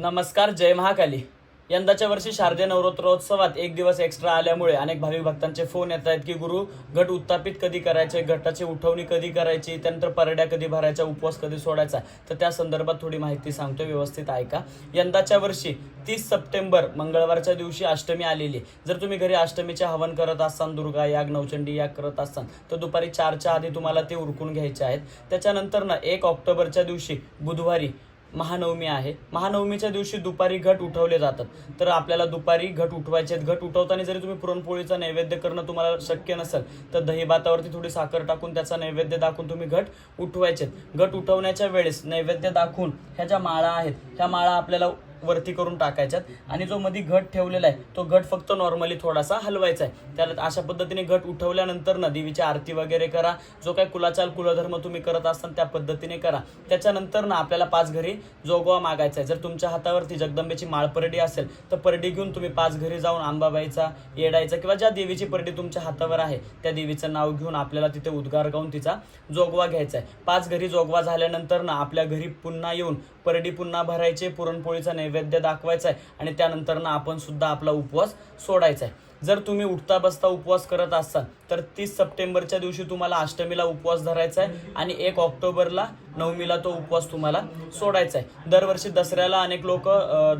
नमस्कार जय महाकाली. यंदाच्या वर्षी शारदीय नवरात्रोत्सवात एक दिवस एक्स्ट्रा आल्यामुळे अनेक भाविक भक्तांचे फोन येत आहेत की गुरु घट उत्तापित कधी करायचे? घटाची उठवणी कधी करायची? त्यानंतर परड्या कधी भरायच्या? उपवास कधी सोडायचा? तर त्या संदर्भात थोडी माहिती सांगतो व्यवस्थित ऐका. यंदाच्या वर्षी तीस सप्टेंबर मंगळवारच्या दिवशी अष्टमी आलेली. जर तुम्ही घरी अष्टमीचे हवन करत असाल दुर्गा याग नवचंडी याग करत असाल तर दुपारी चारच्या आधी तुम्हाला ते उरकून घ्यायचे आहेत. त्याच्यानंतर ना एक ऑक्टोबरच्या दिवशी बुधवारी महानवमी आहे. महानवमीच्या दिवशी दुपारी घट उठवले जातात. तर आपल्याला दुपारी घट उठवायचे आहेत. घट उठवताना जरी तुम्ही पुरणपोळीचा नैवेद्य करणं तुम्हाला शक्य नसेल तर दही भातावरती थोडी साखर टाकून त्याचा नैवेद्य दाखवून तुम्ही घट उठवायचे आहेत. घट उठवण्याच्या वेळेस नैवेद्य दाखवून ह्या ज्या माळा आहेत ह्या माळा आपल्याला वरती करून टाकायच्यात. आणि जो मध्ये घट ठेवलेला आहे तो घट फक्त नॉर्मली थोडासा हलवायचा आहे. त्याला अशा पद्धतीने घट उठवल्यानंतर ना देवीची आरती वगैरे करा. जो काही कुलाचाल कुलधर्म तुम्ही करत असाल त्या पद्धतीने करा. त्याच्यानंतर ना आपल्याला पाच घरी जोगवा मागायचा आहे. जर तुमच्या हातावरती जगदंबेची माळ परडी असेल तर परडी घेऊन तुम्ही पाच घरी जाऊन आंबाबाईचा येडायचा किंवा ज्या देवीची परडी तुमच्या हातावर आहे त्या देवीचं नाव घेऊन आपल्याला तिथे उद्गार गाऊन तिचा जोगवा घ्यायचा आहे. पाच घरी जोगवा झाल्यानंतर ना आपल्या घरी पुन्हा येऊन परडी पुन्हा भरायचे पुरणपोळीचा नैवेद्य दाखवायचा आहे आणि त्यानंतर ना आपण सुद्धा आपला उपवास सोडायचा आहे जर तुम्ही उठता बसता उपवास करत असाल तर तीस सप्टेंबरच्या दिवशी तुम्हाला अष्टमीला उपवास धरायचा आहे आणि एक ऑक्टोबरला नवमीला तो उपवास तुम्हाला सोडायचा आहे दरवर्षी दसऱ्याला अनेक लोक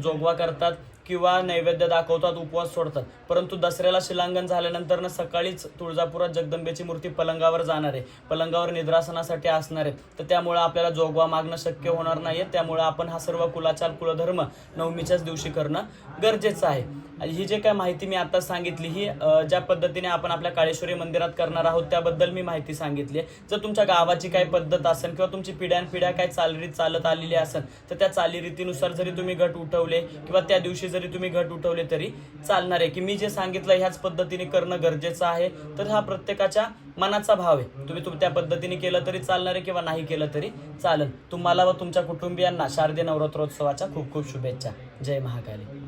जोगवा करतात किंवा नैवेद्य दाखवतात उपवास सोडतात. परंतु दसऱ्याला शिलांगण झाल्यानंतर ना सकाळीच तुळजापुरात जगदंबेची मूर्ती पलंगावर जाणार आहे. पलंगावर निद्रासनासाठी असणार आहे तर त्यामुळे आपल्याला जोगवा मागणं शक्य होणार नाही त्यामुळे आपण हा सर्व कुलाचार कुलधर्म नवमीच्याच दिवशी करणं गरजेचं आहे. आणि ही जे काय माहिती मी आता सांगितली ही ज्या पद्धतीने आपण आपल्या काळेश्वरी मंदिरात करणार आहोत त्याबद्दल मी माहिती सांगितली आहे. जर तुमच्या गावाची काही पद्धत असेल किंवा तुमची पिढ्यानपिढ्या काय चालरीत चालत आलेली असेल तर त्या चालीरीतीनुसार जरी तुम्ही घट उठवले किंवा त्या दिवशी जरी तुम्ही घट उठवले तरी चालणार आहे. की मी जे सांगितलं ह्याच पद्धतीने करणं गरजेचं आहे तर हा प्रत्येकाच्या मनाचा भाव आहे. तुम्ही तुम त्या पद्धतीने केलं तरी चालणार आहे किंवा नाही केलं तरी चालेल. तुम्हाला व तुमच्या कुटुंबियांना शारदीय नवरात्रोत्सवाच्या खूप खूप शुभेच्छा. जय महाकाली.